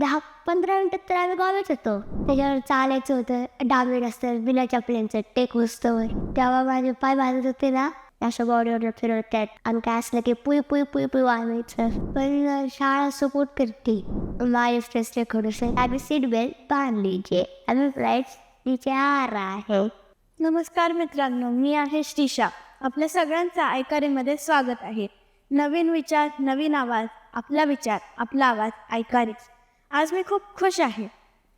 दहा पंधरा मिनटं तर आम्ही गावच होतो. त्याच्यावर चालायचं होतं. डावे रस्त्यावर बिना चपल्यांचं टेक वस्तूवर. तेव्हा माझे पाय भाजत होते ना असं बॉडीवर फिरवतात. आणि काय असलं की पुई पुई पुई पुई वाजवायचं. पण शाळा सपोर्ट करते. माझे स्ट्रेस रेकॉर्ड असेल आम्ही सीट बेल्ट बांधली जे. आम्ही फ्लाईट नीचे आर आहे. नमस्कार मित्रांनो मी आहे श्रीषा आपल्या सगळ्यांचं ऐकारीमध्ये स्वागत आहे. नवीन विचार नवीन आवाज आपला विचार आपला आवाज ऐकारीच आज मी खूप खुश आहे.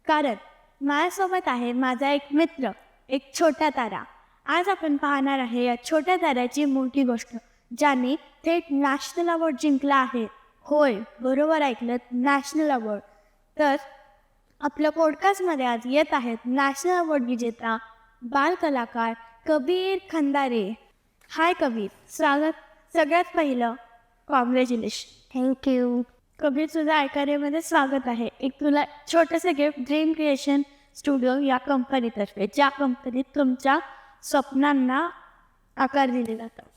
कारण माझ्यासोबत आहे माझा एक मित्र एक छोटा तारा. आज आपण पाहणार आहे या छोट्या ताऱ्याची मोठी गोष्ट ज्याने थेट नॅशनल अवॉर्ड जिंकला आहे. होय बरोबर ऐकलं नॅशनल अवॉर्ड. तर आपल्या पॉडकास्टमध्ये आज येत आहेत नॅशनल अवॉर्ड विजेता बाल कलाकार कबीर खंदारे. हाय कबीर स्वागत. सगळ्यात पहिलं कॉंग्रॅच्युलेशन थँक्यू कबीर तुझं ऐकायमध्ये स्वागत आहे. एक तुला छोटंसं गिफ्ट ड्रीम क्रिएशन स्टुडिओ या कंपनीतर्फे ज्या कंपनीत तुमच्या स्वप्नांना आकार दिले जातात.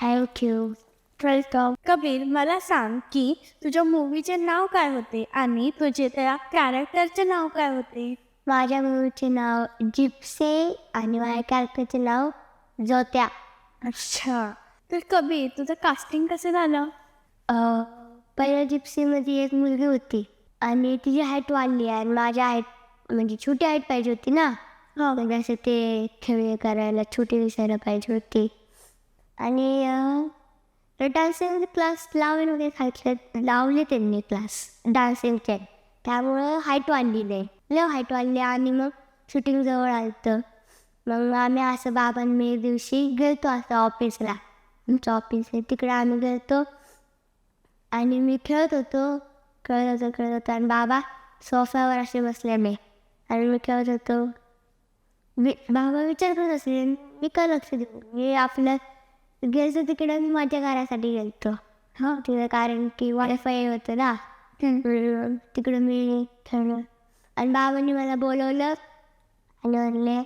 थँक्यू वेलकम कबीर मला सांग की तुझ्या मूवीचे नाव काय होते आणि तुझे त्या कॅरेक्टरचे नाव काय होते? माझ्या मूवीचे नाव जिप्से आणि माझ्या कॅरेक्टरचे नाव जोत्या अच्छा. तर कबीर तुझं कास्टिंग कसं झालं? अं, पहिल्या जिप्सीमध्ये एक मुलगी होती आणि तिची हाईट वाढली आणि माझ्या हाईट म्हणजे छोटी हाईट पाहिजे होती ना. म्हणजे असं ते खेळ करायला छोटी दिसायला पाहिजे होती. आणि डान्सिंग क्लास लावले वगैरे खायचे लावले त्यांनी क्लास डान्सिंगचे त्यामुळं हाईट वाढली नाही लय हाईट वाढली आणि मग शूटिंग जवळ आलं मग आम्ही असं बाबांनी एक दिवशी गेलतो असं ऑफिसला आमचं ऑफिस आहे तिकडे आम्ही गेलतो. आणि मी खेळत होतो खेळत होतो खेळत होतो. आणि बाबा सोफ्यावर असे बसले मी आणि मी खेळत होतो. मी बाबा विचार करत असेल मी का लक्ष देऊ? मी आपलं गेलतो तिकडे मी माझ्या घरासाठी गेलतो. हां तिकडे कारण की वायफाय होतं ना. तिकडं मी खेळलो. आणि बाबांनी मला बोलवलं आणि म्हणले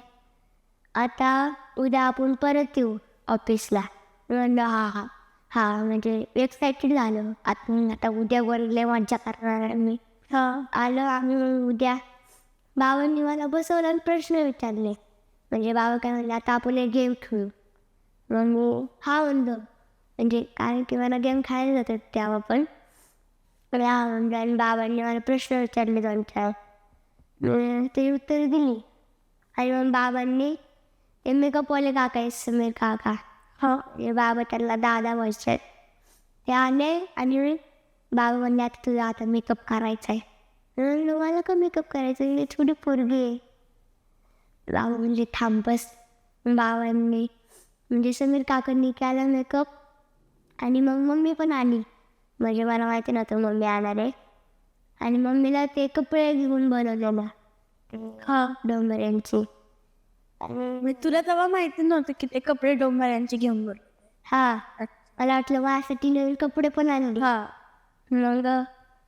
आता उद्या आपण परत येऊ ऑफिसला म्हणलं हा हा. हा म्हणजे एक्सायटेड झालो. आता आता उद्या वरले मज्जा करणार आहे मी. हां. आलो आम्ही उद्या. बाबांनी मला बसवलं आणि प्रश्न विचारले. म्हणजे बाबा काय म्हणले आता आपण एक गेम खेळू. मग मी हा म्हणलो. म्हणजे कारण की मला गेम खेळायला जातात तेव्हा पण. हा म्हणलं आणि बाबांनी मला प्रश्न विचारले दोन चार. ते उत्तर दिली. आणि मग बाबांनी ते मेकअपवाले काका आहेत समीर काका. हो बाबा त्यांना दादा बोलतात ते आले आणि बाबा म्हणले आता तुझा आता मेकअप करायचा आहे मी म्हणलं मला का मेकअप करायचं मी थोडी पोरगी आहे. बाबा म्हणजे थांब बस बाबांनी म्हणजे समीर काकांनी केला मेकअप आणि मग मम्मी पण आली. म्हणजे मला माहिती नव्हतं मम्मी येणार आहे. आणि मम्मीला ते कपडे घेऊन बनवलेलं. हां. डोंगर मग तुला तेव्हा माहिती नव्हतं की ते कपडे डोंबऱ्यांचे घेऊन बोल हा मला वाटलं माझ्यासाठी नवीन कपडे पण आणले. हां. मग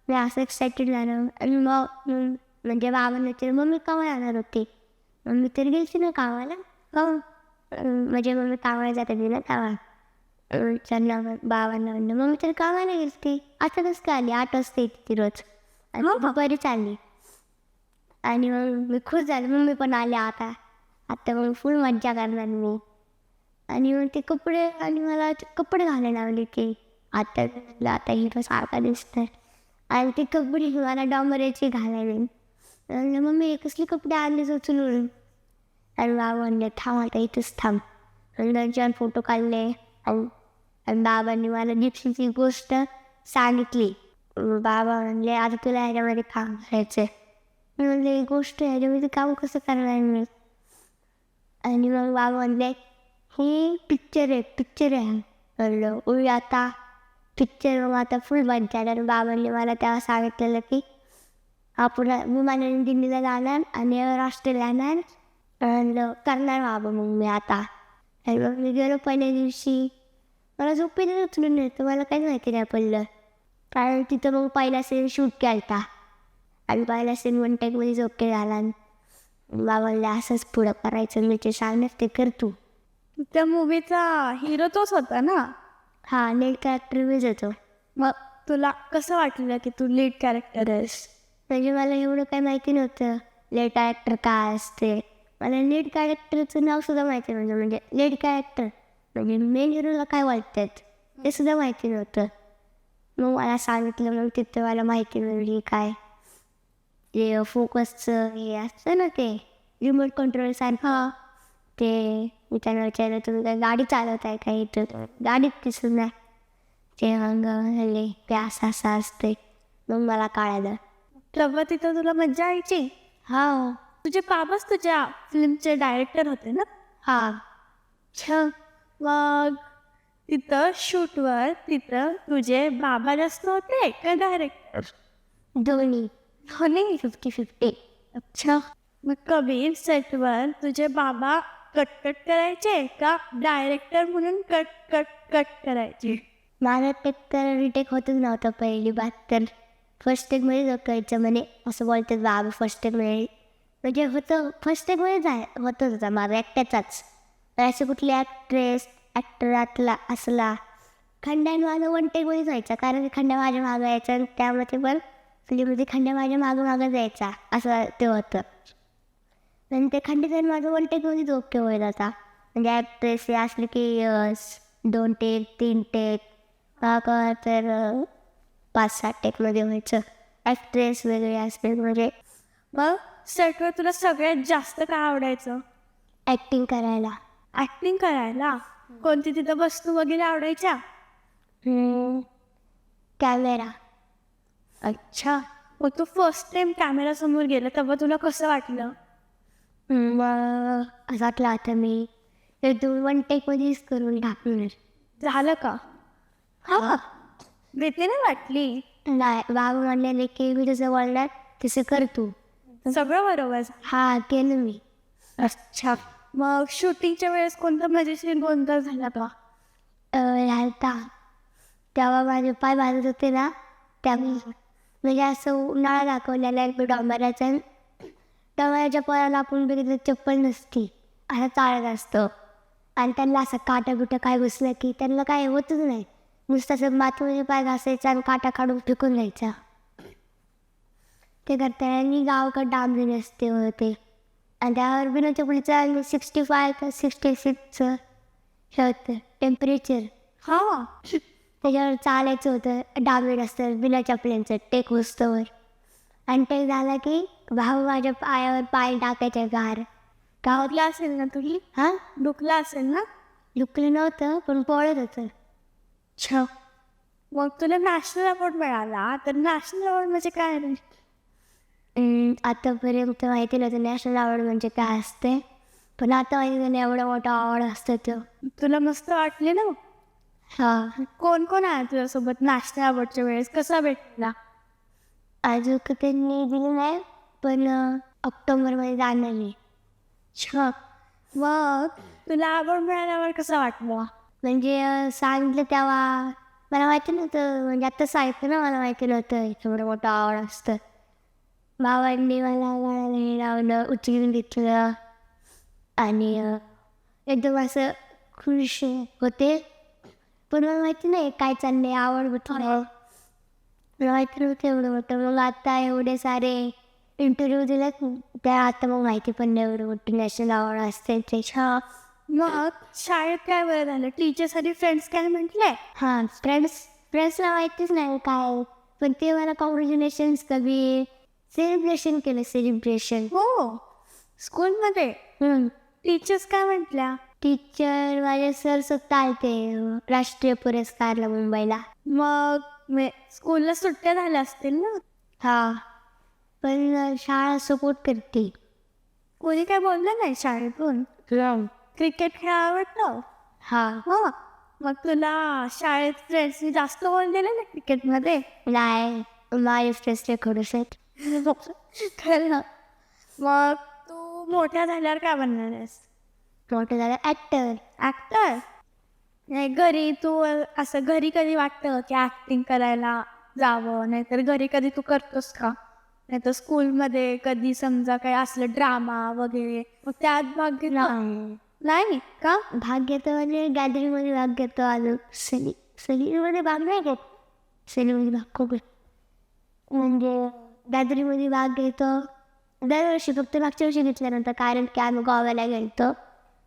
मी असं एक्सायटेड झालं. आणि मग म्हणजे बाबांना विचारलं मम्मी केव्हा येणार होती? मम्मी तर गेलची ना कामाला? अं, म्हणजे मम्मी कामाला जात तेव्हा. त्यांना मग बाबांना म्हणलं मम्मी तर कामाला गेलती. आता कसं काय आली? आठ वाजता येते ती रोज. आणि. दुपारी चालली आणि मग मी खुश झाले. मम्मी पण आले आता. आता मग फुल मज्जा करणार मी. आणि मग ते कपडे आणि मला कपडे घालायला लावले ते. आता आता हिरो सारखा दिसतात आणि ते कपडे मला डॉंबऱ्याचे घालायला. म्हणलं मम्मी हे कसले कपडे आणले उचलून? आणि बाबा म्हणले थांब आता इथंच थांब. आणि त्यांच्यावर फोटो काढले. आणि बाबांनी मला जिप्सीची गोष्ट सांगितली. बाबा म्हणले आता तुला ह्याच्यामध्ये काम करायचं म्हणजे गोष्ट ह्याच्यामध्ये काम कसं करणार मी? आणि मग बाबा म्हणले ही पिक्चर आहे पिक्चर आहे म्हणलं उई आता पिक्चर मग आता फुल मजा आणि बाबांनी मला तेव्हा सांगितलेलं की आपण विमानाने दिल्लीला जाणार आणि राष्ट्रीय जाणार म्हणलं करणार बाबा मग मी आता आणि मग मी गेलो पहिल्या दिवशी मला झोपेतच उचलून नव्हतं मला काहीच माहिती नाही पडलं कारण तिथं मग पहिला सीन शूट केला आणि पहिला सीन वन टेकमध्ये झोके झाला बाबा म्हणले असंच पुढं करायचं मी ते सांगणार ते कर तू. त्या मूवीचा हिरो तोच होता ना? हा नेट कॅरेक्टर मीच होतो. मग तुला कसं वाटलं की तू लीड कॅरेक्टर आहेस? म्हणजे मला एवढं काही माहिती नव्हतं लेड कॅरेक्टर काय असते. मला लीड कॅरेक्टरचं नाव सुद्धा माहिती नव्हतं म्हणजे लीड कॅरेक्टर म्हणजे मेन हिरोला काय वाटतात ते सुद्धा माहिती नव्हतं. मग मला सांगितलं मग तिथं मला माहिती मिळली काय. ते फोकसचं हे असतं ना ते रिमोट कंट्रोल सारखं ते मी त्यांना विचारलं तुम्ही काय गाडी चालवत आहे का इथं? गाडीत दिसत नाही. ते मग हल्ले ते असं असं असते मग मला कळालं. तेव्हा तिथं तुला मज्जा यायची? हा. तुझे बाबाच तुझ्या फिल्मचे डायरेक्टर होते ना? हा. अच्छा. मग तिथं शूटवर तिथं तुझे बाबा जास्त होते का डायरेक्टर दोन्ही. दोन्ही फिफ्टी फिफ्टी अच्छा. मग कबीर सेटवर तुझे बाबा कट कट करायचे का डायरेक्टर म्हणून कट कट कट करायचे? माझा तर रिटेक होतच नव्हतं पहिली बात तर. फर्स्ट टेकमध्ये करायचं म्हणे असं बोलतात बाबा फर्स्ट टेकमध्ये म्हणजे होतं फर्स्ट टेकमध्ये जाय होतच होता माझा एकट्याचाच. असे कुठली ॲक्ट्रेस ॲक्टर आतला असला. खंड्यान माझं वन टेकमध्ये जायचा कारण खंड्या माझ्या मागं यायचा त्यामध्ये पण फिल्ममध्ये खंड्या माझ्या मागं मागं जायचा असं ते होतं. आणि ते खंडीत माझं वन टेकमध्ये ओके होईल आता. म्हणजे ॲक्ट्रेस हे असले की दोन टेक तीन टेक का तर पाच सात टेकमध्ये व्हायचं. ॲक्ट्रेस वेगळे असले म्हणजे. मग सेटवर तुला सगळ्यात जास्त काय आवडायचं? ॲक्टिंग करायला. ऍक्टिंग करायला? कोणती तिथं वस्तू वगैरे आवडायच्या? कॅमेरा अच्छा. मग तू फर्स्ट टाइम कॅमेरा समोर गेला तेव्हा तुला कसं वाटलं? मग असं वाटलं आता मी ते दोन वन टेकमध्येच करून टाकणार. झालं का? हा. भीती नाही वाटली? नाही बाबा म्हणलेले की मी जसं बोलणार तसं कर तू. सगळं बरोबर झालं. हा केलं मी. अच्छा. मग शूटिंगच्या वेळेस कोणता मजेशीर गोंधळ झाला का राहता. तेव्हा माझे पाय भाजत होते ना त्यामुळे म्हणजे असं उन्हाळा दाखवलेला आहे डॉंबराचा तेव्हा पोराला आपण बघितलं चप्पल नसती. असं चालत असतं. आणि त्यांना असं काटा बिटा काय घुसलं की त्यांना काय होतच नाही. नुसतं असं मातीमध्ये पाय घासायचा आणि काटा काढून फेकून द्यायचा. ते करताना मी गावाकडं डांबरी नसते होते. आणि त्यावर बिना चपलीचं सिक्स्टी फाय सिक्स्टी सिक्सचं हे होतं. टेम्परेचर. हा. त्याच्यावर चालायचं होतं डांबरी असतं बिना चपल्यांचं टेक होस्तवर आणि ते झालं की भाऊ माझ्या पायावर पाय टाकायचे गार. गावात दुखला असेल ना तुझी हां? दुखला असेल ना? दुखलं नव्हतं पण पळत होतं. अच्छा मग तुला नॅशनल अवॉर्ड मिळाला. तर नॅशनल अवॉर्ड म्हणजे काय आतापर्यंत माहिती नव्हतं नॅशनल अवॉर्ड म्हणजे काय असते. पण आता माहिती झालं एवढा मोठा अवॉर्ड असतं तो. तुला मस्त वाटले ना? हा. कोण कोण आहे तुझ्यासोबत नॅशनल अवॉर्डच्या वेळेस? कसा भेटला? अजून का त्यांनी दिली नाही पण ऑक्टोबरमध्ये जाणार मी अच्छा मग तुला अवॉर्ड मिळाल्यावर कसं वाटलं? म्हणजे अं, सांगितलं तेव्हा मला माहिती नव्हतं म्हणजे आता सांगितलं ना मला माहिती नव्हतं एवढं मोठं आवड असतं. भावांनी मला गाण्याला हे लावलं उचलून घेतलं. आणि अं, एकदम असं खुश होते. पण मला माहिती नाही काय चाललंय आवड म्हटलं मला माहिती नव्हतं एवढं मोठं. मग आता एवढे सारे इंटरव्ह्यू दिलेत त्या आता मग माहिती पण नाही एवढं मोठं. नॅशनल अवॉर्ड असते त्याच्या. मग शाळेत काय बरं झालं? टीचर्ससाठी फ्रेंड्स काय म्हटले? हां फ्रेंड्स फ्रेंड्सला माहितीच नाही काय. पण ते मला कॉंग्रॅच्युलेशन्स कधी सेलिब्रेशन केलं सेलिब्रेशन हो स्कूलमध्ये टीचर्स काय म्हटल्या? टीचर माझे सर स्वतः आलते राष्ट्रीय पुरस्कारला मुंबईला. मग मे स्कूलला सुट्ट्या झाल्या असतील ना? हा पण शाळा सपोर्ट करते. कोणी काय बोललं नाही शाळेतून? क्रिकेट खेळ आवडतं हा. हो. मग तुला शाळेत फ्रेंड्सनी जास्त बोल दिले ना क्रिकेटमध्ये नाही माझे फ्रेंड्स आहेत. खरं. मग तू मोठ्या झाल्यावर काय बनणार आहेस? मोठं झालं ॲक्टर ॲक्टर नाही घरी तू असं घरी कधी वाटतं की ॲक्टिंग करायला जावं? नाहीतर घरी कधी तू करतोस का? नाहीतर स्कूलमध्ये कधी समजा काही असलं ड्रामा वगैरे मग त्यात भाग घेतला नाही. का? भाग घेतो म्हणजे गॅदरिंगमध्ये भाग घेतो अजून सली सलीमध्ये भाग नाही घेत. सेलिब्रिटी भाग खूप. म्हणजे गॅदरिंगमध्ये भाग घेतो. दरवर्षी फक्त मागच्या वर्षी घेतल्यानंतर कारण की आम्ही गोव्याला गेलतो.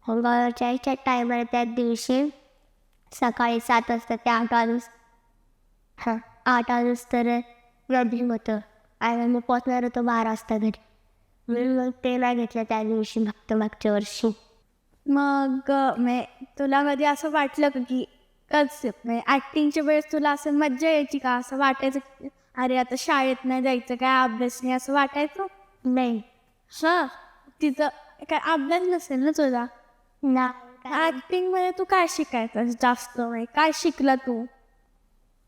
गोव्याच्या याच्या टायमाला त्याच दिवशी सकाळी सात वाजता ते आठ वाजता हां आठ वाजता तर गॅदरिंग होतं. आणि आम्ही पोचणार होतो बारा वाजता घरी. म्हणून मग ते नाही घेतलं त्या दिवशी फक्त मागच्या वर्षी. मग म्हणजे तुला कधी असं वाटलं का की कच म्हणजे ॲक्टिंगच्या वेळेस तुला असं मज्जा यायची का? असं वाटायचं अरे आता शाळेत नाही जायचं काय अभ्यास नाही असं वाटायचं? नाही. हां तिथं काय अभ्यास नसेल ना तुझा? ना ऍक्टिंगमध्ये तू काय शिकायचं जास्त? म्हणजे काय शिकला तू?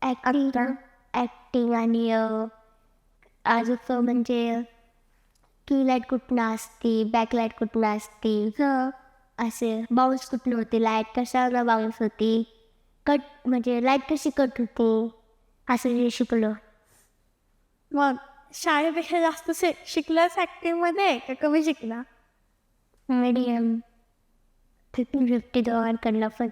ॲक्टिंग ॲक्टिंग आणि अजून म्हणजे की लाइट कुठनं असते बॅकलाईट कुठनं असते असे बाउन्स कुठलं होते? लाइट कशाला बाउन्स होती? कट म्हणजे लाइट कशी कट होते? असं जे शिकलो. मग शाळेपेक्षा जास्त शि शिकलास ऍक्टिंगमध्ये का कमी शिकला? मीडियम फिफ्टी फिफ्टी दोघांकडनं पण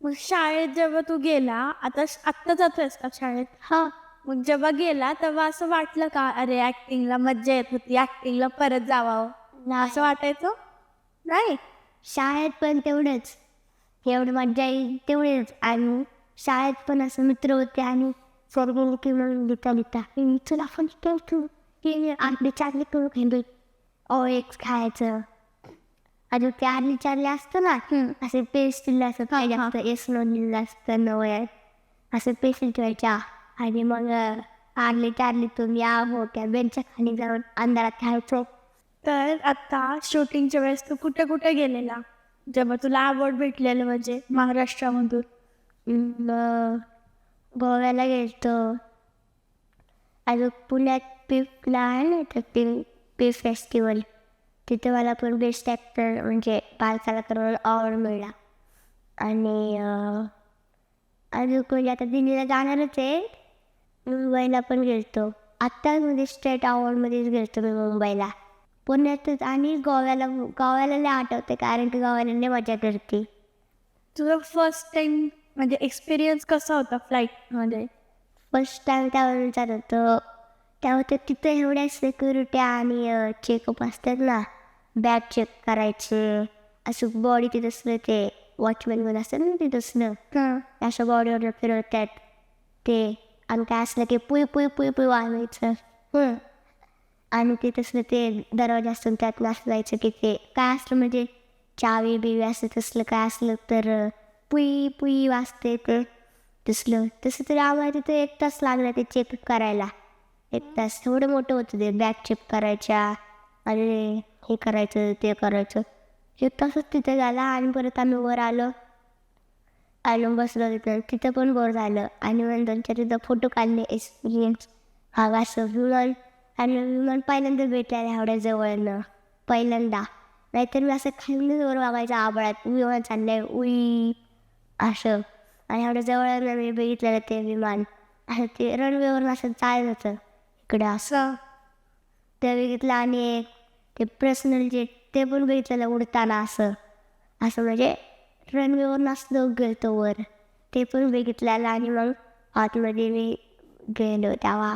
मग शाळेत जेव्हा तू गेला आता आत्ता जातोयस का शाळेत? हा. मग जेव्हा गेला तेव्हा असं वाटलं का अरे ऍक्टिंगला मज्जा येत होती ऍक्टिंगला परत जावावं असं वाटायचं? नाही. शाळेत पण तेवढंच. एवढं मजा येईल तेवढेच. आणि शाळेत पण असं मित्र होते आणि सर गेले की मग लिहिता लिहिता "मी तुला पण खेळतो की आपली चारली करू खेळली ओ एक खायचं. अजून ते आरली चारली असतं ना असे पेस्ट दिलं असतं पाहिजे असतं एस नो दिलं असतं नवयात असं पेस्ट ठेवायच्या. आणि मग आरली चारली तुम्ही या मोठ्या बेंचच्या खाली जाऊन अंधारात खेळायचो. तर आता शूटिंगच्या वेळेस तू कुठे कुठे गेलेला? जेव्हा तुला आवड भेटलेलं म्हणजे महाराष्ट्रामधून? गोव्याला गेलतो. अजून पुण्यात पिफला आहे ना तर पि पी फेस्टिवल. तिथे मला पण बेस्ट ॲक्टर म्हणजे पालसाला करून अवॉर्ड मिळाला आणि अजून म्हणजे आता दिल्लीला जाणारच आहे. मुंबईला पण गेलतो. आत्ता म्हणजे स्टेट अवॉर्डमध्येच गेलतो मी मुंबईला. पुण्यातच आणि गोव्याला गोव्याला लय आठवते कारण की गोव्याला लय मजा करते. तुझा फर्स्ट टाइम म्हणजे एक्सपिरियन्स कसा होता फ्लाईटमध्ये फर्स्ट टाइम त्यावर जात होतं. तर तिथं एवढ्या सिक्युरिटी आणि चेकअप असतात ना. बॅग चेक करायचे असं बॉडी तिथं असलं ते वॉचमॅनमध्ये असतं ना तिथं असलं. असं बॉडीवर फिरवतात. ते आणि काय असलं की पुई पुई पुई पुई वाजवायचं. आणि ते तसलं ते दरवाजा असतो त्यात जायचं की ते काय असलं म्हणजे चावी बिवी असं तसलं काय असलं तर पुई पुई वाजते ते तसलं. तसं तरी आम्हाला तिथे एक तास लागला ते चेक करायला. एक तास. एवढं मोठं होतं ते बॅग चेक करायच्या. आणि हे करायचं ते करायचं. एक तासच तिथे झाला आणि परत आम्ही वर आलो. आलो बसलो तिथं. तिथं पण बोर झालं. आणि मग त्यांच्या तिथं फोटो काढले एक्सपिरियन्स हा असं विमान आणि विमान पहिल्यांदा भेटायला एवढ्या जवळनं. पहिल्यांदा. नाहीतर मी असं खालीच वर वागायचं आबळात विमान चाललंय उई असं. आणि एवढ्या मी बघितलेलं ते विमान. असं ते रनवेवर असं चालत होतं. इकडे असं. ते बघितलं आणि एक ते पर्सनल जे म्हणजे ते पण बघितलेलं उडताना असं. असं म्हणजे रनवेवर नसलं गेलतो वर. ते पण बघितलेलं आणि मग आतमध्ये मी गेलो तेव्हा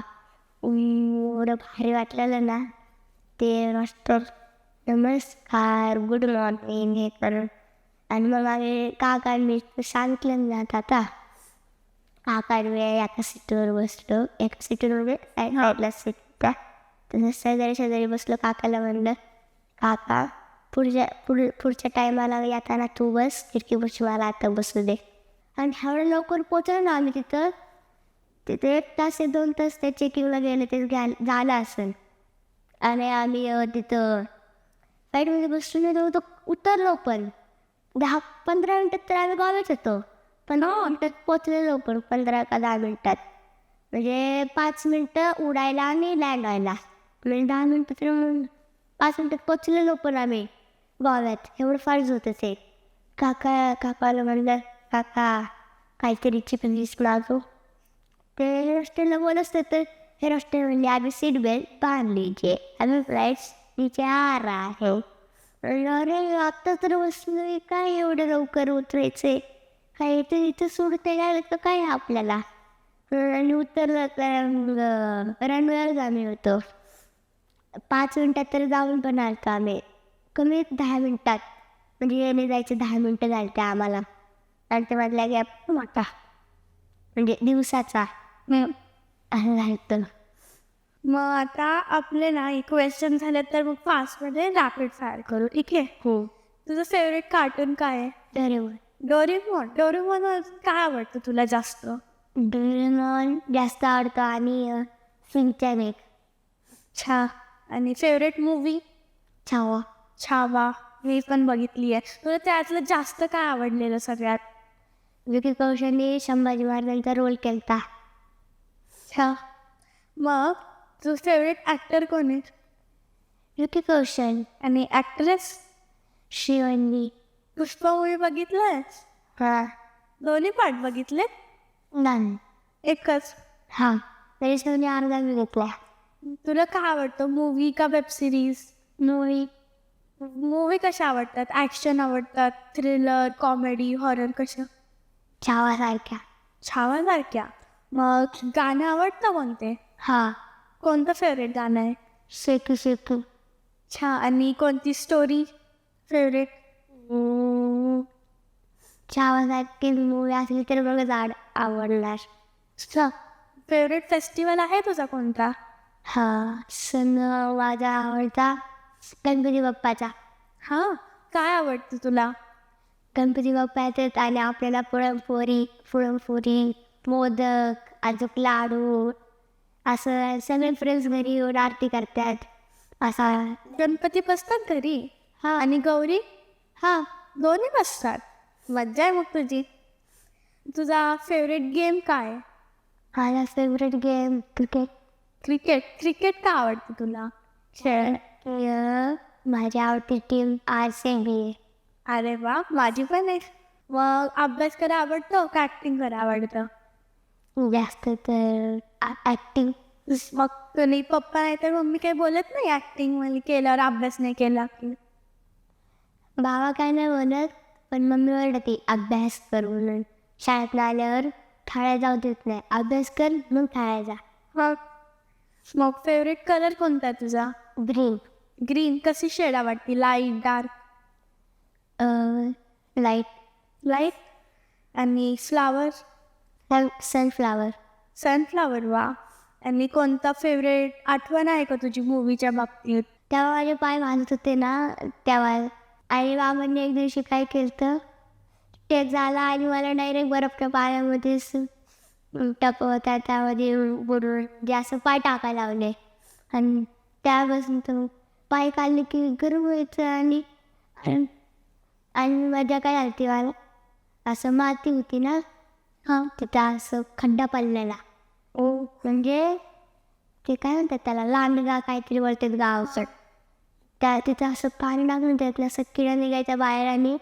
एवढं भारी वाटलेलं ना. ते मास्टर नमस्कार गुड मॉर्निंग हे करून. आणि मग आम्ही काका मी सांगितलं ना आता काकांनी एका सीटवर बसलो. एका सीटवर साईडला सीट त्या तसं शेजारी शेजारी बसलो काकाला म्हणलं काका पुढच्या पुढ पुढच्या टायमाला येताना तू बस खिडकीपाशी मला आता बसू दे. आणि एवढं लवकर पोचलो ना आम्ही तिथं. तिथे एक तास ते दोन तास त्या चेकिंगला गेले ते घ्या झालं असेल आणि आम्ही तिथं फ्लाईटमध्ये बसून येतो तो उतरलो पण. दहा पंधरा मिनटात तर आम्ही गावात होतो. पंधरा मिनटात पोचलेलो पण पंधरा का दहा मिनटात. म्हणजे पाच मिनटं उडायला आणि लँड व्हायला. म्हणजे दहा मिनटं तर म्हणून पाच मिनटात पोचलेलो पण आम्ही. गोव्यात एवढं फारच होतं ते काका काकाला म्हणलं काका काहीतरी चिपलीस मागू ते रस्त्याला बोलत तर हे रस्ते म्हणजे आम्ही सीट बेल्ट बांधली जे आम्ही फ्लाईट तिचे आर आहे अरे आत्ता तर बसून काय एवढं लवकर उतरायचे काय इथं इथं सोडते काय तर काय आपल्याला? आणि उतरलं तर रनवेअरच आम्ही होतो. पाच मिनटात तर जाऊन पण आलतो आम्ही. कमीत दहा मिनटात. म्हणजे येणे जायचे दहा मिनटं झाले ते आम्हाला. आणि ते मधला गॅप मोठा. म्हणजे दिवसाचा. असं झालं मग आता आपले ना क्वेश्चन झाले तर मग फास्टमध्ये रॅपिड फायर करू. ठीक आहे? हो. तुझं फेवरेट कार्टून काय आहे? बरोबर डोरेमॉन. डोरेमॉन काय आवडतं तुला जास्त? डोरेमॉन जास्त आवडतो आणि सिंचन एक छा आणि फेवरेट मूवी छावा. छावा. मी पण बघितली आहे. तुला त्यातलं जास्त काय आवडलेलं सगळ्यात? विकी कौशलने संभाजी महाराजांचा रोल केलता. छा. मग तुझं फेवरेट ॲक्टर कोण आहे? विकी कौशल. आणि ॲक्ट्रेस शिवन्नी पुष्पा मूवी बघितलंयस हा. दोन्ही पार्ट बघितले नाही एकच. हा. तरी शिवने अर्धा मी घेतला तुला काय आवडतं? मूवी का वेब सिरीज मूवी मूवी कशा आवडतात? ॲक्शन आवडतात? थ्रिलर कॉमेडी हॉरर कशा? छावासारख्या. छावासारख्या? मग गाणं आवडतं कोणते हा. कोणतं फेवरेट गाणं आहे? शेकू शेकू छा आणि कोणती स्टोरी फेवरेट छावासारखी मूवी असली तर बघ झाड आवडणार. फेवरेट फेस्टिवल आहे तुझा कोणता? हा सण माझा आवडता गणपती बाप्पाचा. हां काय आवडतं तुला? गणपती बाप्पा येतात आणि आपल्याला पुरणपोळी पुरणपोळी मोदक अजून लाडू असं सगळे फ्रेंड्स घरी येऊन आरती करतात. असा. गणपती बसतात घरी? हा. आणि गौरी? हा. दोन्ही बसतात? मज्जा आहे मग तुझी. तुझा फेवरेट गेम काय? माझा favourite game cricket cricket cricket का आवडतं तुला? खेळ माझी आवडती टीम आर सी बी अरे वा माझी पण आहे. मग अभ्यास करा आवडतो का ॲक्टिंग करा आवडतं? जास्त तर ॲक्टिंग मग तुला पप्पा नाही तर मम्मी काही बोलत नाही ॲक्टिंग म्हणजे केल्यावर अभ्यास नाही केला की? बाबा काय नाही म्हणत पण मम्मी ओरडते अभ्यास कर म्हणून. शाळेतनं आल्यावर खेळायला जाऊ देत नाही. अभ्यास कर मग खेळायचा मग मग फेवरेट कलर कोणता आहे तुझा? ग्रीन ग्रीन कशी शेड आवडते? लाइट डार्क लाइट लाइट आणि फ्लावर सनफ्लावर सनफ्लावर वा. आणि कोणता फेवरेट आठवण आहे का तुझी मूवीच्या बाबतीत? तेव्हा माझे पाय भाजत होते ना तेव्हा. आणि बाबांनी एक दिवशी काय केलं ते झाला आणि मला डायरेक्ट बर्फच्या पाण्यामध्येच टपवता त्यामध्ये बुडून जे असं पाय टाकायला लावले. आणि त्यापासून तर पाय काढले की गरम व्हायचं आणि आणि मजा काय आलती मला? असं माती होती ना? हां तिथं असं खड्डा पडलेला. ओ म्हणजे ते काय म्हणतात त्याला? लांडगा काहीतरी वळतात गावचं त्या तिथं असं पाणी टाकून त्यातलं असं किडा निघायचा बाहेर आणि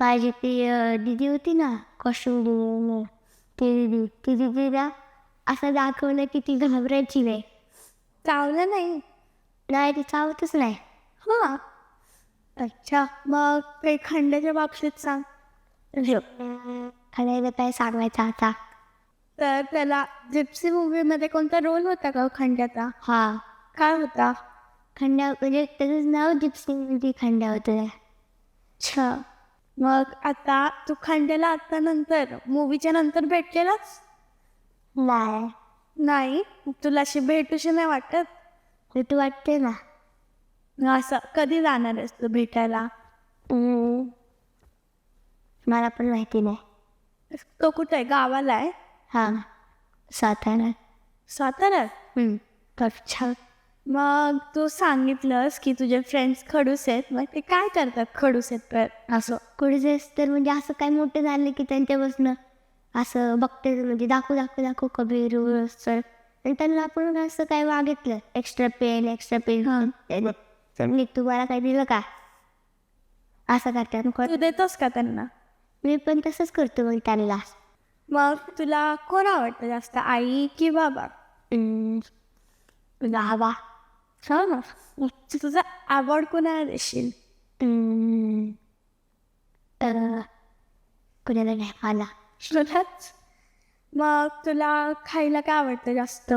माझी ती दिदी होती ना कशुंडी ती दिदी ती दिदीला असं दाखवलं की ती घाबरायची नाही चावलं नाही नाही ती चावतच नाही हां अच्छा मग काही खंडाच्या बाबतीत सांग. खाण्याला काय सांगायचं आता? तर त्याला जिप्सी मूवीमध्ये कोणता रोल होता का खंड्याचा? हा. काय होता? खंडा म्हणजे त्याचं नाव जिप्सिंग म्हणजे खंडा होतं. अच्छा. मग आता तू खंड्याला आता नंतर मूवीच्या नंतर भेटलेलाच नाही. नाही? तुला अशी भेटूशी नाही वाटत? ते तू वाटते ना. मग असं कधी जाणार आहेस तू भेटायला? हम्म. मला पण माहिती नाही. तो कुठे आहे? गावाला आहे? हा. सातारा. साताऱ्यात हम्म. अच्छा मग तू सांगितलंस की तुझे फ्रेंड्स खडूस आहेत. मग ते काय करतात खडूस आहेत तर असं. कुठेच तर म्हणजे असं काय मोठे झाले की त्यांच्यापासून असं बघते म्हणजे दाखवू दाखवू दाखवू कबीर तर आणि त्यांना आपण असं काय मागितलं? एक्स्ट्रा पेन एक्स्ट्रा पेन मी तुम्हाला काय दिलं का? असं करतात तू देतोस का त्यांना? मी पण तसंच करतो मग त्यांना. मग तुला कोण आवडतं जास्त आई की बाबा? हम्म. हा ना तुझा आवड कोणाला देशील. अं, कुणाला नाही मला. तुलाच मग तुला खायला काय आवडतं जास्त?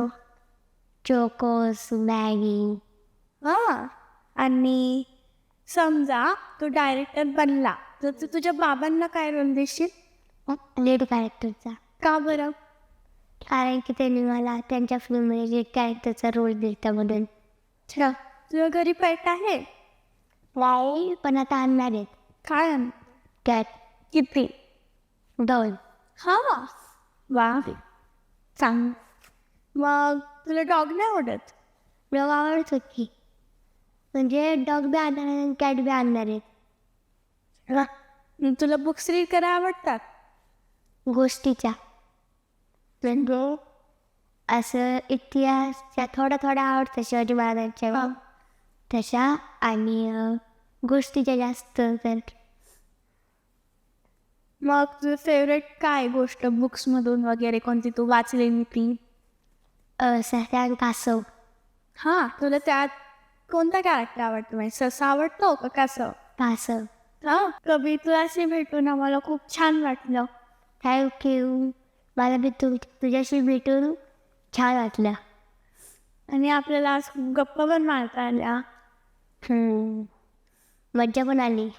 Chocos Maggi. हां. आणि समजा तू डायरेक्टर बनला तर तू तुझ्या बाबांना काय रोल देशील? लीड कॅरेक्टरचा का बरं? कारण की त्यांनी मला त्यांच्या फिल्ममध्ये जे कॅरेक्टरचा रोल दिला म्हणून. अच्छा तुझ्या घरी पेट आहे. नाही पण आता आणणार आहेत. काय आण कॅट किती दोन. हा. वा. चांग. मग तुला डॉग नाही आवडत? डॉग आवडत होती म्हणजे डॉग बी आणणार आहे कॅट बी आणणार आहेत. तुला बुक्स रीड करायला आवडतात? गोष्टीच्या. म्हणजे असं इतिहासच्या थोडा थोडा आवडतं शिवाजी महाराजांच्या तशा आणि गोष्टीच्या जास्त तर. मग तुझं फेवरेट काय गोष्ट बुक्समधून वगैरे कोणती तू वाचलेली ती सह्यान कासव. हां तुला त्यात कोणता कॅरेक्टर आवडतो? म्हणजे ससा आवडतो का कसं कासव. हां कवी तुझ्याशी भेटून आम्हाला खूप छान वाटलं. थँक्यू मला तू तुझ्याशी भेटून छान वाटलं. आणि आपल्याला आज गप्पा पण मारता आल्या. हम्म. मज्जा पण आली.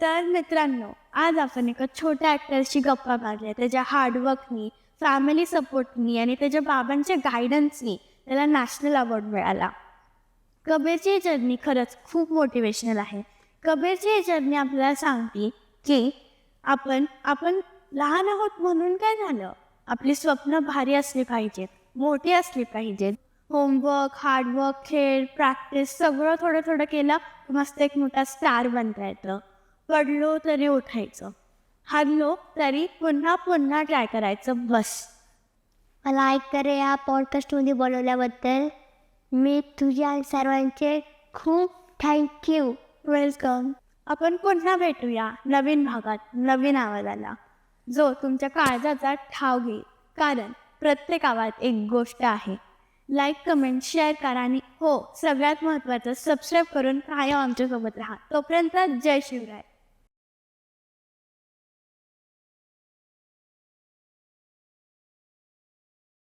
तर मित्रांनो आज आपण एका छोट्या ॲक्टरशी गप्पा मारल्या. त्याच्या हार्डवर्कनी फॅमिली सपोर्टनी आणि त्याच्या बाबांच्या गायडन्सनी त्याला नॅशनल अवॉर्ड मिळाला. कबीरची जर्नी खरंच खूप मोटिवेशनल आहे. कबीरची जर्नी आपल्याला सांगते की आपण आपण लहान आहोत म्हणून काय झालं? आपली स्वप्न भारी असली पाहिजेत मोठी असली पाहिजेत. होमवर्क हार्डवर्क खेळ प्रॅक्टिस सगळं थोडं थोडं केलं मस्त एक मोठा स्टार बनता येतं. पडलो तरी उठायचं. हरलो तरी पुन्हा पुन्हा ट्राय करायचं बस. मला ऐकणारे या पॉडकास्टमध्ये बोलवल्याबद्दल. मी तुझ्या सर्वांचे खूप थँक्यू वेलकम आपण पुन्हा भेटूया नवीन भागात नवीन आवाजाला. जो तुमच्या काळजाचा ठाव घेईल. कारण प्रत्येक आवाज एक गोष्ट आहे. लाईक कमेंट शेअर करा आणि हो सगळ्यात महत्त्वाचं सबस्क्राईब करून कायम आमच्यासोबत राहा. तोपर्यंत जय शिवराय.